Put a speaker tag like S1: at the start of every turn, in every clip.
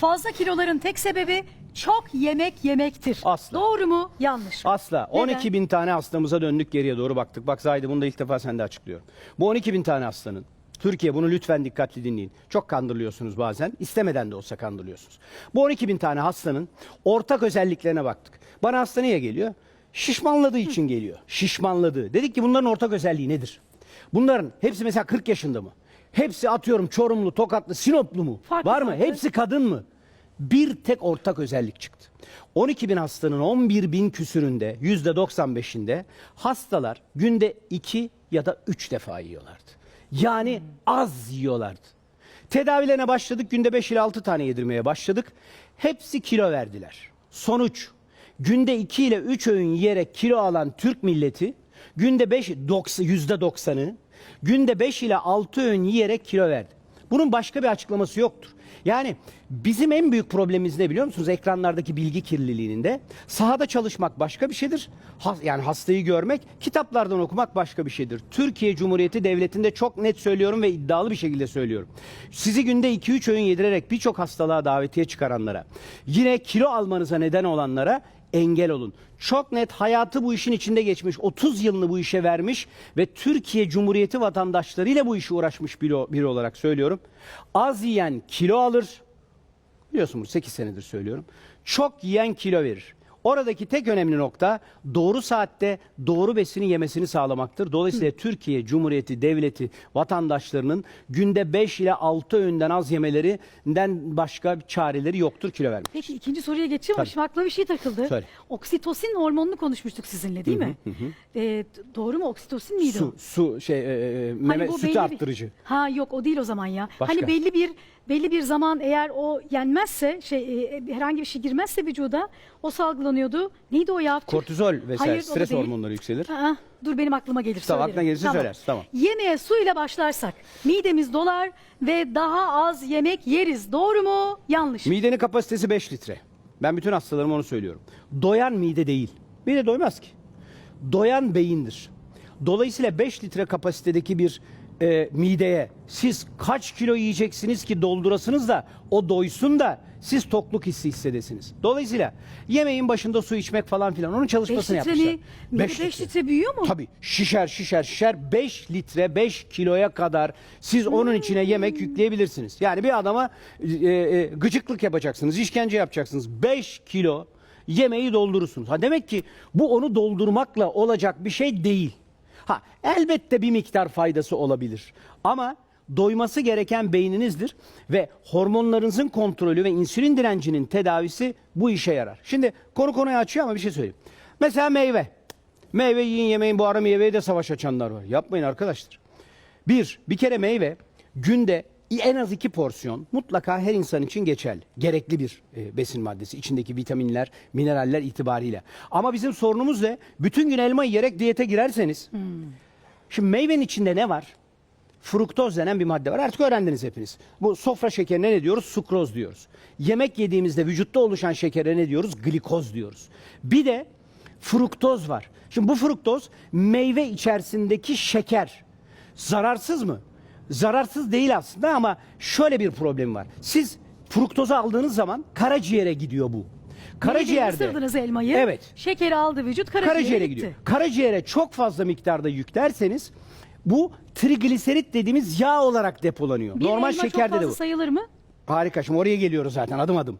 S1: Fazla kiloların tek sebebi çok yemek yemektir.
S2: Asla.
S1: Doğru mu? Yanlış mı?
S2: Asla.
S1: Neden?
S2: 12 bin tane hastamıza döndük geriye doğru baktık. Bak Zahide bunu da ilk defa sende açıklıyorum. Bu 12 bin tane hastanın Türkiye bunu lütfen dikkatli dinleyin. Çok kandırılıyorsunuz bazen. İstemeden de olsa kandırılıyorsunuz. Bu 12 bin tane hastanın ortak özelliklerine baktık. Bana hasta niye geliyor? Şişmanladığı için geliyor. Şişmanladığı. Dedik ki bunların ortak özelliği nedir? Bunların hepsi mesela 40 yaşında mı? Hepsi atıyorum Çorumlu, Tokatlı, Sinoplu mu?
S1: Farklı
S2: Var mı?
S1: farklı.
S2: Hepsi kadın mı? Bir tek ortak özellik çıktı. 12 bin hastanın 11 bin küsüründe yüzde 95'inde hastalar günde 2 ya da 3 defa yiyorlardı. Yani az yiyorlardı. Tedavilerine başladık günde 5 ile 6 tane yedirmeye başladık. Hepsi kilo verdiler. Sonuç günde 2 ile 3 öğün yiyerek kilo alan Türk milleti günde 5 90 yüzde 90'ı günde 5 ile 6 öğün yiyerek kilo verdi. Bunun başka bir açıklaması yoktur. Yani bizim en büyük problemimiz ne biliyor musunuz? Ekranlardaki bilgi kirliliğinde sahada çalışmak başka bir şeydir. Yani hastayı görmek, kitaplardan okumak başka bir şeydir. Türkiye Cumhuriyeti Devleti'nde çok net söylüyorum ve iddialı bir şekilde söylüyorum. Sizi günde 2-3 öğün yedirerek birçok hastalığa davetiye çıkaranlara, yine kilo almanıza neden olanlara engel olun. Çok net hayatı bu işin içinde geçmiş, 30 yılını bu işe vermiş ve Türkiye Cumhuriyeti vatandaşlarıyla bu işe uğraşmış biri, biri olarak söylüyorum. Az yiyen kilo alır. Biliyorsunuz 8 senedir söylüyorum. Çok yiyen kilo verir. Oradaki tek önemli nokta doğru saatte doğru besini yemesini sağlamaktır. Dolayısıyla Türkiye Cumhuriyeti Devleti vatandaşlarının günde 5 ile 6 öğünden az yemelerinden başka bir çareleri yoktur kilo vermek.
S1: Peki ikinci soruya geçeyim ama
S2: Tabii.
S1: şimdi aklıma bir şey takıldı.
S2: Söyle.
S1: Oksitosin hormonunu konuşmuştuk sizinle değil mi? Ee, d- doğru mu? Oksitosin miydi o?
S2: Su, su şey e, e, meme
S1: bu
S2: sütü
S1: belli bir-
S2: arttırıcı.
S1: Ha yok o değil o zaman ya.
S2: Başka?
S1: Hani belli bir belli bir zaman eğer o yenmezse şey e, herhangi bir şey girmezse vücuda o salgılanıyordu. Neydi o ya?
S2: Kortizol vesaire
S1: Hayır, o da
S2: stres
S1: değil.
S2: hormonları yükselir.
S1: Aa, dur benim aklıma gelir
S2: Tamam, aklına gelirse söylersin, tamam.
S1: Yemeğe su ile başlarsak midemiz dolar ve daha az yemek yeriz. Doğru mu? Yanlış. mı?
S2: Midenin kapasitesi 5 litre. Ben bütün hastalarıma onu söylüyorum. Doyan mide değil. Mide doymaz ki. Doyan beyindir. Dolayısıyla 5 litre kapasitedeki bir e, mideye siz kaç kilo yiyeceksiniz ki doldurasınız da o doysun da siz tokluk hissi hissedesiniz. Dolayısıyla yemeğin başında su içmek falan filan onun
S1: 5
S2: çalışmasını
S1: litre
S2: yapmışlar. Beş
S1: 5 litre. büyüyor mu?
S2: Tabii şişer şişer şişer 5 litre 5 kiloya kadar siz onun içine yemek yükleyebilirsiniz. Yani bir adama e, e, gıcıklık yapacaksınız, işkence yapacaksınız. 5 kilo yemeği doldurursunuz. Ha demek ki bu onu doldurmakla olacak bir şey değil. Ha elbette bir miktar faydası olabilir. Ama doyması gereken beyninizdir ve hormonlarınızın kontrolü ve insülin direncinin tedavisi bu işe yarar. Şimdi konu konuyu açıyor ama bir şey söyleyeyim. Mesela meyve. Meyve yiyin yemeyin bu ara meyveye de savaş açanlar var. Yapmayın arkadaşlar. Bir, bir kere meyve günde en az iki porsiyon mutlaka her insan için geçerli. Gerekli bir e, besin maddesi. içindeki vitaminler, mineraller itibariyle. Ama bizim sorunumuz ne? Bütün gün elma yiyerek diyete girerseniz. Şimdi meyvenin içinde ne var? Fruktoz denen bir madde var. Artık öğrendiniz hepiniz. Bu sofra şekerine ne diyoruz? Sukroz diyoruz. Yemek yediğimizde vücutta oluşan şekere ne diyoruz? Glikoz diyoruz. Bir de fruktoz var. Şimdi bu fruktoz meyve içerisindeki şeker. Zararsız mı? Zararsız değil aslında ama şöyle bir problem var. Siz fruktozu aldığınız zaman karaciğere gidiyor bu.
S1: Karaciğerde. Isırdınız elmayı.
S2: Evet.
S1: Şekeri aldı vücut karaciğere,
S2: Karaciğere
S1: gitti.
S2: gidiyor. Karaciğere çok fazla miktarda yüklerseniz bu trigliserit dediğimiz yağ olarak depolanıyor.
S1: Bir
S2: Normal
S1: elma çok
S2: şekerde
S1: fazla
S2: de bu.
S1: sayılır mı?
S2: Harika şimdi oraya geliyoruz zaten adım adım.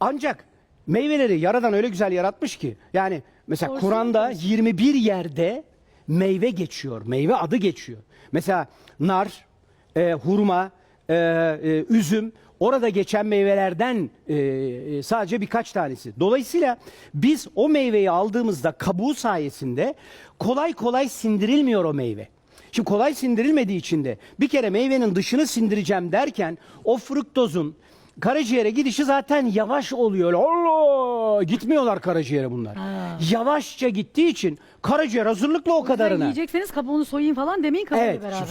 S2: Ancak meyveleri yaradan öyle güzel yaratmış ki. Yani mesela Kur'an'da
S1: konusu.
S2: 21 yerde meyve geçiyor. Meyve adı geçiyor. Mesela nar, e, hurma, e, e, üzüm orada geçen meyvelerden e, e, sadece birkaç tanesi. Dolayısıyla biz o meyveyi aldığımızda kabuğu sayesinde kolay kolay sindirilmiyor o meyve. Şimdi kolay sindirilmediği için de bir kere meyvenin dışını sindireceğim derken o fruktozun karaciğere gidişi zaten yavaş oluyor. Allah! Gitmiyorlar karaciğere bunlar.
S1: Ha.
S2: Yavaşça gittiği için karaciğer hazırlıklı o kadarına.
S1: Yiyecekseniz kabuğunu soyayım falan demeyin kabuğuyla
S2: Evet.
S1: beraber.
S2: şimdi